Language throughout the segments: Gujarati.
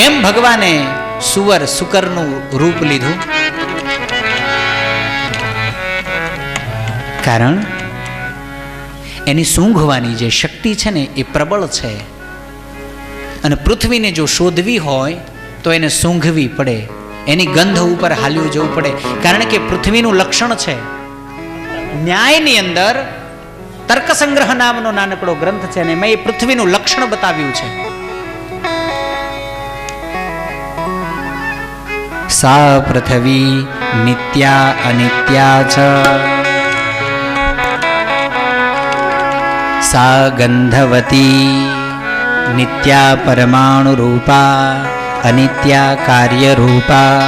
કેમ ભગવાને સુવર સુકરનું રૂપ લીધું? કારણ એની સૂંઘવાની જે શક્તિ છે ને એ પ્રબળ છે. અને પૃથ્વીને જો શોધવી હોય તો એને સૂંઘવી પડે. એની ગંધ ઉપર હાલ્યું જવું પડે. કારણ કે પૃથ્વીનું લક્ષણ છે. ન્યાયની અંદર તર્કસંગ્રહ નામનો નાનકડો ગ્રંથ છે અને એમાં એ પૃથ્વીનું લક્ષણ બતાવ્યું છે. સા પૃથ્વી નિત્યા અનિત્યા છ સા ગંધવતી નિત્યા પરમાણુ રૂપા અનિત્યા કાર્ય રૂપા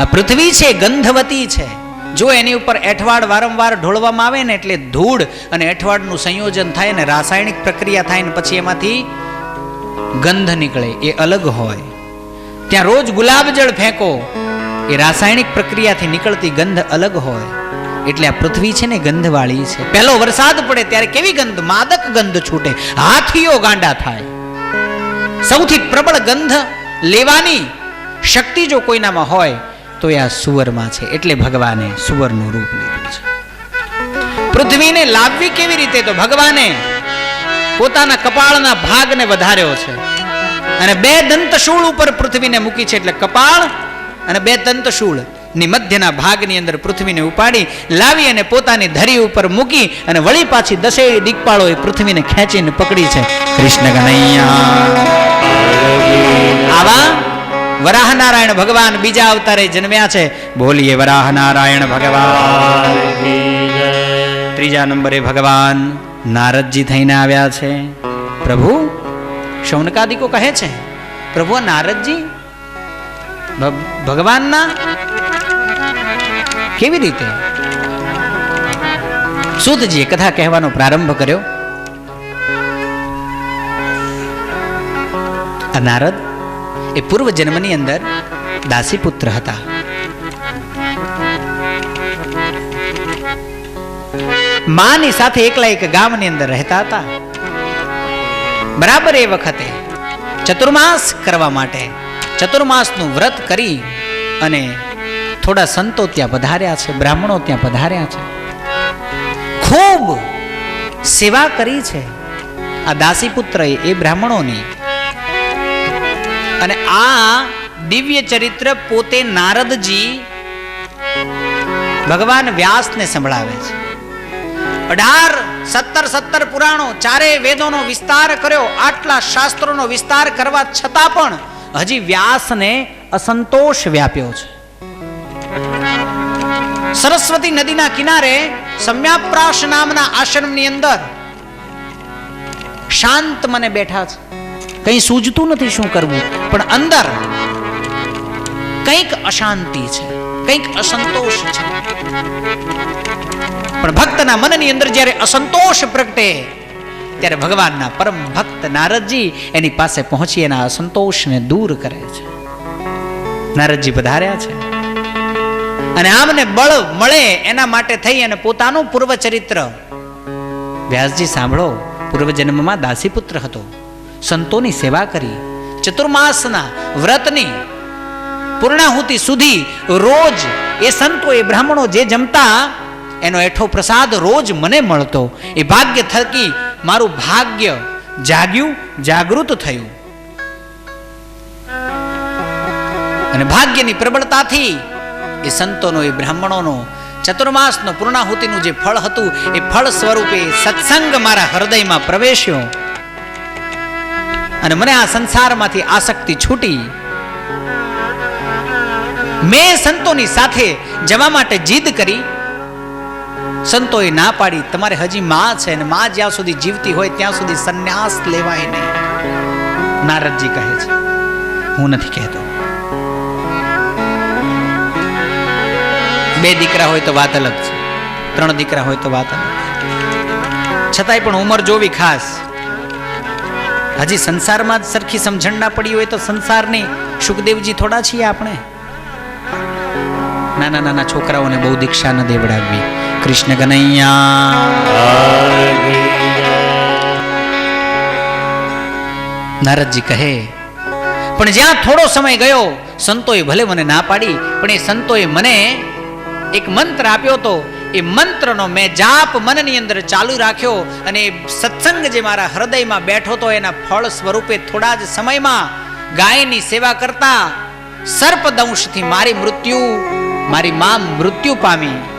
આ પૃથ્વી છે, ગંધવતી છે. જો એની ઉપર એઠવાડ વારંવાર ઢોળવામાં આવે ને એટલે ધૂળ અને એઠવાડનું સંયોજન થાય ને રાસાયણિક પ્રક્રિયા થાય ને પછી એમાંથી ગંધ નીકળે, એ અલગ હોય. ત્યાં રોજ ગુલાબ જળ ફેંકો. એ રાસાયણિક પ્રક્રિયાથી નીકળતી ગંધ અલગ હોય. એટલે આ પૃથ્વી છે ને ગંધવાળી છે. પહેલો વરસાદ પડે ત્યારે કેવી ગંધ? માદક ગંધ છૂટે. હાથીઓ ગાંડા થાય. સૌથી પ્રબળ ગંધ લેવાની શક્તિ જો કોઈનામાં હોય, તો એ આ સુવરમાં છે. એટલે ભગવાને સુવરનું રૂપ લીધું છે. પૃથ્વીને લાવવી કેવી રીતે? તો ભગવાને પોતાના કપાળના ભાગને વધાર્યો છે. અને બે દંતશૂળ ઉપર પૃથ્વીને મૂકી છે એટલે કપાળ અને બે દંતશૂળ. ની મધ્યના ભાગની અંદર પૃથ્વીને ઉપાડી, લાવી અને પોતાની ધરી ઉપર મૂકી અને વળી પાછી દસેય દીકપાળો એ પૃથ્વીને ખેંચીને પકડી છે. કૃષ્ણ કનૈયા. આવા વરાહનારાયણ ભગવાન બીજા અવતારે જન્મ્યા છે. બોલીએ વરાહનારાયણ ભગવાન. ત્રીજા નંબરે ભગવાન નારદજી થઈને આવ્યા છે. પ્રભુ શૌનકાદિકો કહે છે પ્રભુ નારદજી ભગવાનના કેવી રીતે? સુતજીએ કથા કહેવાનો પ્રારંભ કર્યો. આ નારદ એ પૂર્વ જન્મની અંદર દાસી પુત્ર હતા. માની સાથે એકલા એક ગામની અંદર રહેતા હતા. બરાબર એ વખતે ચતુર્માસ કરવા માટે ચતુર્માસનું વ્રત કરી અને થોડા સંતો ત્યાં પધાર્યા છે, બ્રાહ્મણો ત્યાં પધાર્યા છે. ખૂબ સેવા કરી છે આ દાસી પુત્ર એ બ્રાહ્મણોની. અને આ દિવ્ય ચરિત્ર પોતે નારદજી ભગવાન વ્યાસને સંભળાવે છે. અઢાર સત્તર સત્તર પુરાણો ચારે વેદોનો વિસ્તાર કર્યો. આટલા શાસ્ત્રોનો વિસ્તાર કરવા છતાં પણ હજી વ્યાસને અસંતોષ વ્યાપ્યો છે. સરસ્વતી નદીના કિનારે સમ્યાપ્રાશ નામના આશ્રમની અંદર શાંત મને બેઠા છે. કંઈ સૂજતું નથી શું કરવું, પણ અંદર કંઈક અશાંતિ છે. કંઈક અસંતોષ છે. પણ ભક્તના મનની અંદર જ્યારે અસંતોષ પ્રગટે, ત્યારે ભગવાનના પરમ ભક્ત નારદજી એની પાસે પહોંચી એના અસંતોષને દૂર કરે છે. નારદજી પધાર્યા છે. અને આમને બળ મળે એના માટે થઈ અને પોતાનું પૂર્વ ચરિત્ર વ્યાસજી, સાંભળો, પૂર્વજન્મમાં દાસીપુત્ર હતો. સંતોની સેવા કરી, ચતુર્માસના વ્રતની પૂર્ણાહુતિ સુધી રોજ એ સંતો, એ બ્રાહ્મણો જે જમતા, એનો એઠો પ્રસાદ રોજ મને મળતો. એ ભાગ્ય થકી મારું ભાગ્ય જાગ્યું, જાગૃત થયું. અને ભાગ્યની પ્રબળતાથી એ સંતોનો, એ બ્રાહ્મણોનો, ચતુર્માસનો, પૂર્ણાહુતિનું જે ફળ હતું, એ ફળ સ્વરૂપે સત્સંગ મારા હૃદયમાં પ્રવેશ્યો. અને મને આ સંસારમાંથી આસક્તિ છૂટી. મેં સંતોની સાથે જવા માટે જીદ કરી. સંતોએ ના પાડી, તમારે હજી માં છે અને માં જ્યાં સુધી જીવતી હોય ત્યાં સુધી સંન્યાસ લેવાય નહીં. નારદજી કહે છે, હું નથી કહેતો. બે દીકરા હોય તો વાત અલગ છે, ત્રણ દીકરા હોય તો વાત અલગ છતાંય પણ ઉંમર જોવી ખાસ. હજી સંસારમાં જ સરખી સમજણ ના પડી હોય તો સંસારની સુખદેવજી થોડા છીએ આપણે. નાના નાના છોકરાઓને બહુ દીક્ષા ન દેવડાવવી. કૃષ્ણ કનૈયા નારદજી કહે, પણ જ્યાં થોડો સમય ગયો, સંતોએ ભલે મને ના પાડી, પણ એ સંતોએ મને એક મંત્ર આપ્યો તો, એ મંત્રનો મેં જાપ મનની અંદર ચાલુ રાખ્યો અને સત્સંગ જે મારા હૃદયમાં બેઠો તો એના ફળ સ્વરૂપે થોડા જ સમયમાં ગાયની સેવા કરતા સર્પદંશથી મારી મૃત્યુ મારી મા મૃત્યુ પામી.